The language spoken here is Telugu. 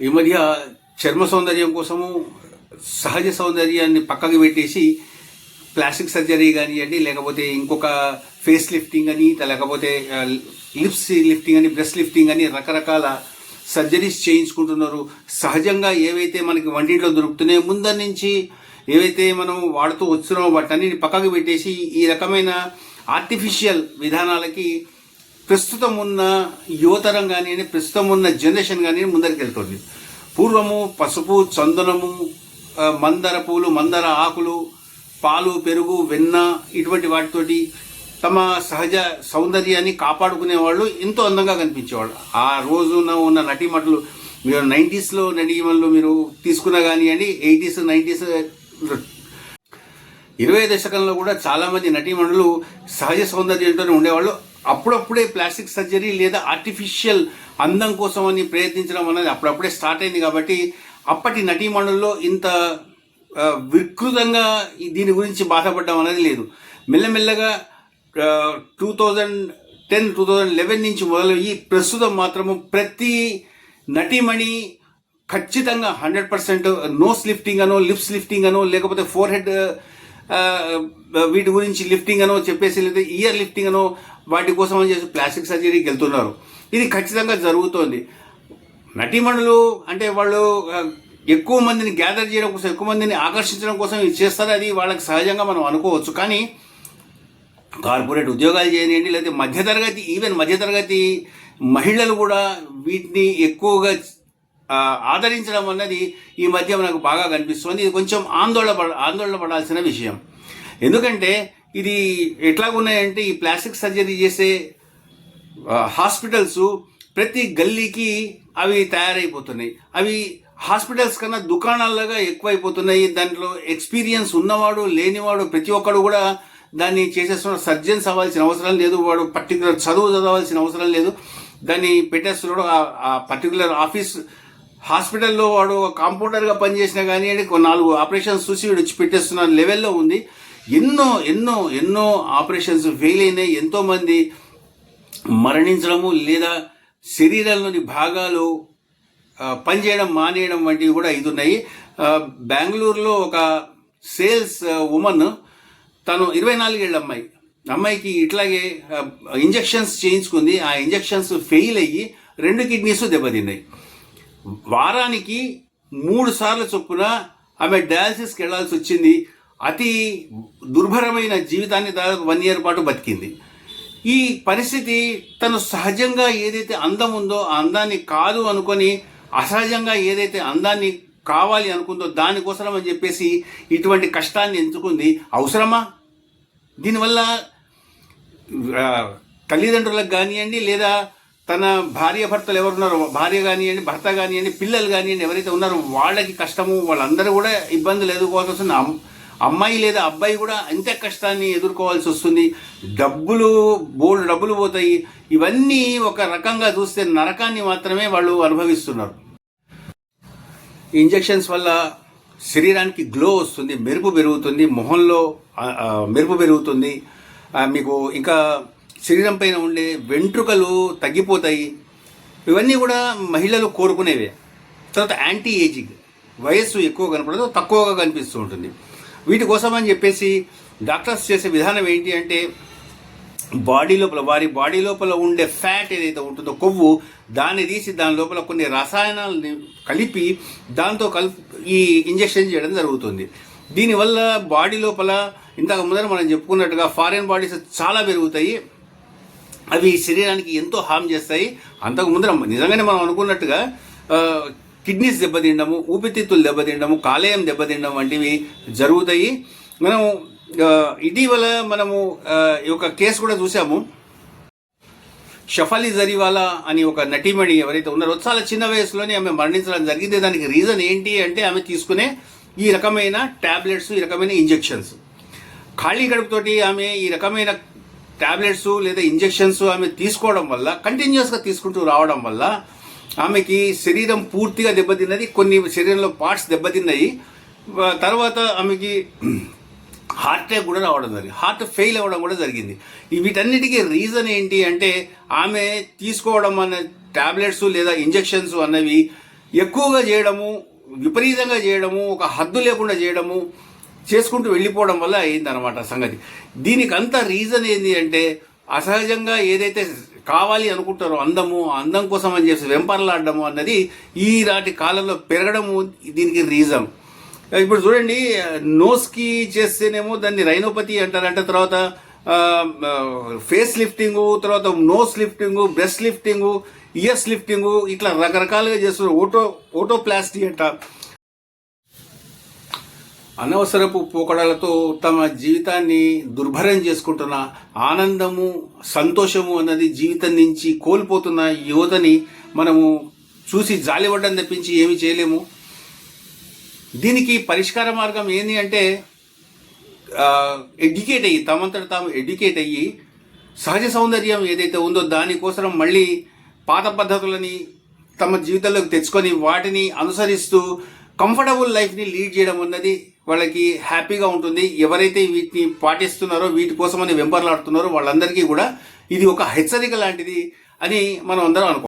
ఈ మధ్య చర్మ సౌందర్యం కోసము సహజ సౌందర్యాన్ని పక్కకు పెట్టేసి ప్లాస్టిక్ సర్జరీ కానివ్వండి లేకపోతే ఇంకొక ఫేస్ లిఫ్టింగ్ అని లేకపోతే లిప్స్ లిఫ్టింగ్ అని బ్రెస్ట్ లిఫ్టింగ్ అని రకరకాల సర్జరీస్ చేయించుకుంటున్నారు. సహజంగా ఏవైతే మనకి వంటింట్లో దొరుకుతున్నాయో ముందర నుంచి ఏవైతే మనం వాడుతూ వస్తున్నామో వాటిని పక్కకు పెట్టేసి ఈ రకమైన ఆర్టిఫిషియల్ విధానాలకి ప్రస్తుతం ఉన్న యువతరం కానీ ప్రస్తుతం ఉన్న జనరేషన్ కానీ ముందరికి వెళ్తుంది పూర్వము పసుపు చందనము మందర పూలు మందర ఆకులు పాలు పెరుగు వెన్న ఇటువంటి వాటితోటి తమ సహజ సౌందర్యాన్ని కాపాడుకునే వాళ్ళు ఎంతో అందంగా కనిపించేవాళ్ళు. ఆ రోజున ఉన్న నటీమణులు మీరు నైంటీస్లో నటీమణులు మీరు తీసుకున్నా కానివ్వండి ఎయిటీస్ నైంటీస్ ఇరవై దశకంలో కూడా చాలామంది నటీమణులు సహజ సౌందర్యంతోనే ఉండేవాళ్ళు. అప్పుడప్పుడే ప్లాస్టిక్ సర్జరీ లేదా ఆర్టిఫిషియల్ అందం కోసం అని ప్రయత్నించడం అనేది అప్పుడప్పుడే స్టార్ట్ అయింది కాబట్టి అప్పటి నటీమణుల్లో ఇంత వికృతంగా దీని గురించి బాధపడడం అనేది లేదు. మెల్లమెల్లగా two thousand ten two thousand eleven నుంచి మొదలయ్యి ప్రస్తుతం మాత్రము ప్రతి నటీమణి ఖచ్చితంగా హండ్రెడ్ పర్సెంట్ నోస్ లిఫ్టింగ్ అనో లిప్స్ లిఫ్టింగ్ అనో లేకపోతే ఫోర్ హెడ్ వీటి గురించి లిఫ్టింగ్ అనో చెప్పేసి లేదా ఇయర్ లిఫ్టింగ్ అనో వాటి కోసం అని చేసి ప్లాస్టిక్ సర్జరీకి వెళ్తున్నారు. ఇది ఖచ్చితంగా జరుగుతోంది. నటీమణులు అంటే వాళ్ళు ఎక్కువ మందిని గ్యాదర్ చేయడం కోసం ఎక్కువ మందిని ఆకర్షించడం కోసం ఇది చేస్తారు. అది వాళ్ళకి సహజంగా మనం అనుకోవచ్చు. కానీ కార్పొరేట్ ఉద్యోగాలు చేయనివ్వండి లేకపోతే మధ్యతరగతి ఈవెన్ మధ్యతరగతి మహిళలు కూడా వీటిని ఎక్కువగా ఆదరించడం అన్నది ఈ మధ్య మనకు బాగా కనిపిస్తుంది. ఇది కొంచెం ఆందోళన పడ ఆందోళన పడాల్సిన విషయం. ఎందుకంటే ఇది ఎట్లాగున్నాయంటే ఈ ప్లాస్టిక్ సర్జరీ చేసే హాస్పిటల్స్ ప్రతి గల్లీకి అవి తయారైపోతున్నాయి. అవి హాస్పిటల్స్ కన్నా దుకాణాలుగా ఎక్కువైపోతున్నాయి. దాంట్లో ఎక్స్పీరియన్స్ ఉన్నవాడు లేనివాడు ప్రతి ఒక్కడు కూడా దాన్ని చేసేస్తున్న సర్జన్స్ అవ్వాల్సిన అవసరం లేదు. వాడు పర్టికులర్ చదువు చదవాల్సిన అవసరం లేదు. దాన్ని పెట్టేస్తున్నాడు ఆ- ఆ పర్టికులర్ ఆఫీస్ హాస్పిటల్లో వాడు కాంపౌండర్గా పనిచేసినా కానీ కొన్ని నాలుగు ఆపరేషన్స్ చూసి వీడు వచ్చి పెట్టేస్తున్న లెవెల్లో ఉంది. ఎన్నో ఎన్నో ఎన్నో ఆపరేషన్స్ ఫెయిల్ అయినాయి. ఎంతోమంది మరణించడము లేదా శరీరంలోని భాగాలు పనిచేయడం మానేయడం వంటివి కూడా ఇది ఉన్నాయి. బెంగళూరులో ఒక సేల్స్ ఉమెన్ తను ఇరవై నాలుగేళ్ళ అమ్మాయి. అమ్మాయికి ఇట్లాగే ఇంజెక్షన్స్ చేయించుకుంది. ఆ ఇంజెక్షన్స్ ఫెయిల్ అయ్యి రెండు కిడ్నీస్ దెబ్బతిన్నాయి. వారానికి మూడు సార్లు చొప్పున ఆమె డయాలసిస్కి వెళ్ళాల్సి వచ్చింది. అతి దుర్భరమైన జీవితాన్ని దాదాపు వన్ ఇయర్ పాటు బతికింది. ఈ పరిస్థితి తను సహజంగా ఏదైతే అందం ఉందో ఆ అందాన్ని కాదు అనుకొని అసహజంగా ఏదైతే అందాన్ని కావాలి అనుకుందో దానికోసం అని చెప్పేసి ఇటువంటి కష్టాన్ని ఎంచుకుంది. అవసరమా? దీనివల్ల తల్లిదండ్రులకు కానివ్వండి లేదా తన భార్య భర్తలు ఎవరున్నారో భార్య కానివ్వండి భర్త కానివ్వండి పిల్లలు కానివ్వండి ఎవరైతే ఉన్నారో వాళ్ళకి కష్టము వాళ్ళందరూ కూడా ఇబ్బందులు ఎదుర్కోవాల్సి వస్తుంది అమ్మాయి లేదా అబ్బాయి కూడా అంతే కష్టాన్ని ఎదుర్కోవాల్సి వస్తుంది. డబ్బులు బోల్డ్ డబ్బులు పోతాయి. ఇవన్నీ ఒక రకంగా చూస్తే నరకాన్ని మాత్రమే వాళ్ళు అనుభవిస్తున్నారు. ఇంజెక్షన్స్ వల్ల శరీరానికి గ్లో వస్తుంది మెరుపు పెరుగుతుంది మొహంలో మెరుపు పెరుగుతుంది. మీకు ఇంకా శరీరం పైన ఉండే వెంట్రుకలు తగ్గిపోతాయి. ఇవన్నీ కూడా మహిళలు కోరుకునేవే. తర్వాత యాంటీ ఏజింగ్ వయస్సు ఎక్కువ కనపడదు తక్కువగా కనిపిస్తూ ఉంటుంది. వీటి కోసం అని చెప్పేసి డాక్టర్స్ చేసే విధానం ఏంటి అంటే బాడీ లోపల వారి బాడీ లోపల ఉండే ఫ్యాట్ ఏదైతే ఉంటుందో కొవ్వు దాన్ని తీసి దాని లోపల కొన్ని రసాయనాలని కలిపి దాంతో కలిపి ఈ ఇంజెక్షన్ చేయడం జరుగుతుంది. దీనివల్ల బాడీ లోపల ఇంతకు ముందర మనం చెప్పుకున్నట్టుగా ఫారిన్ బాడీస్ చాలా పెరుగుతాయి. అవి శరీరానికి ఎంతో హామ్ చేస్తాయి. అంతకు ముందర నిజంగానే మనం అనుకున్నట్టుగా కిడ్నీస్ దెబ్బతిండము ఊపిరితిత్తులు దెబ్బతిండము కాలేయం దెబ్బతిండడం వంటివి జరుగుతాయి. మనం ఇటీవల మనము ఈ ఒక కేసు కూడా చూసాము షఫాలి జరీవాలా అని ఒక నటీమణి ఎవరైతే ఉన్నారో చాలా చిన్న వయసులోనే ఆమె మరణించడం జరిగింది. దానికి రీజన్ ఏంటి అంటే ఆమె తీసుకునే ఈ రకమైన టాబ్లెట్స్ ఈ రకమైన ఇంజెక్షన్స్. ఖాళీ గడుపుతోటి ఆమె ఈ రకమైన టాబ్లెట్స్ లేదా ఇంజెక్షన్స్ ఆమె తీసుకోవడం వల్ల కంటిన్యూస్గా తీసుకుంటూ రావడం వల్ల ఆమెకి శరీరం పూర్తిగా దెబ్బతిన్నది కొన్ని శరీరంలో పార్ట్స్ దెబ్బతిన్నాయి. తర్వాత ఆమెకి హార్ట్ అటాక్ కూడా రావడం జరిగింది. హార్ట్ ఫెయిల్ అవ్వడం కూడా జరిగింది. వీటన్నిటికీ రీజన్ ఏంటి అంటే ఆమె తీసుకోవడం అనే టాబ్లెట్స్ లేదా ఇంజెక్షన్స్ అన్నవి ఎక్కువగా చేయడము విపరీతంగా చేయడము ఒక హద్దు లేకుండా చేయడము చేసుకుంటూ వెళ్ళిపోవడం వల్ల అయిందనమాట సంగతి. దీనికంత రీజన్ ఏంటి అంటే అసహజంగా ఏదైతే కావాలి అనుకుంటారో అందము అందం కోసం అని చెప్పి వెంపర్లాడము అన్నది ఈనాటి కాలంలో పెరగడము దీనికి రీజన్ ఇప్పుడు చూడండి నోస్కి చేస్తేనేమో దాన్ని రైనోపతి అంటారంటే తర్వాత ఫేస్ లిఫ్టింగ్ తర్వాత nose lifting breast lifting ears lifting ఇట్లా రకరకాలుగా చేస్తున్నారు. ఓటో ఓటోప్లాస్టీ అంట. అనవసరపు పోకడలతో తమ జీవితాన్ని దుర్భరం చేసుకుంటున్న ఆనందము సంతోషము అన్నది జీవితం నుంచి కోల్పోతున్న యువతని మనము చూసి జాలిపడ్డం తప్పించి ఏమీ చేయలేము. దీనికి పరిష్కార మార్గం ఏంటి అంటే ఎడ్యుకేట్ అయ్యి తమంతట తాము ఎడ్యుకేట్ అయ్యి సహజ సౌందర్యం ఏదైతే ఉందో దానికోసం మళ్ళీ పాత పద్ధతులని తమ జీవితంలోకి తెచ్చుకొని వాటిని అనుసరిస్తూ కంఫర్టబుల్ లైఫ్ని లీడ్ చేయడం అన్నది వాళ్ళకి హ్యాపీగా ఉంటుంది. ఎవరైతే వీటిని పాటిస్తున్నారో వీటి కోసమని వెంపర్లాడుతున్నారో వాళ్ళందరికీ కూడా ఇది ఒక హెచ్చరిక లాంటిది అని మనం అందరం అనుకో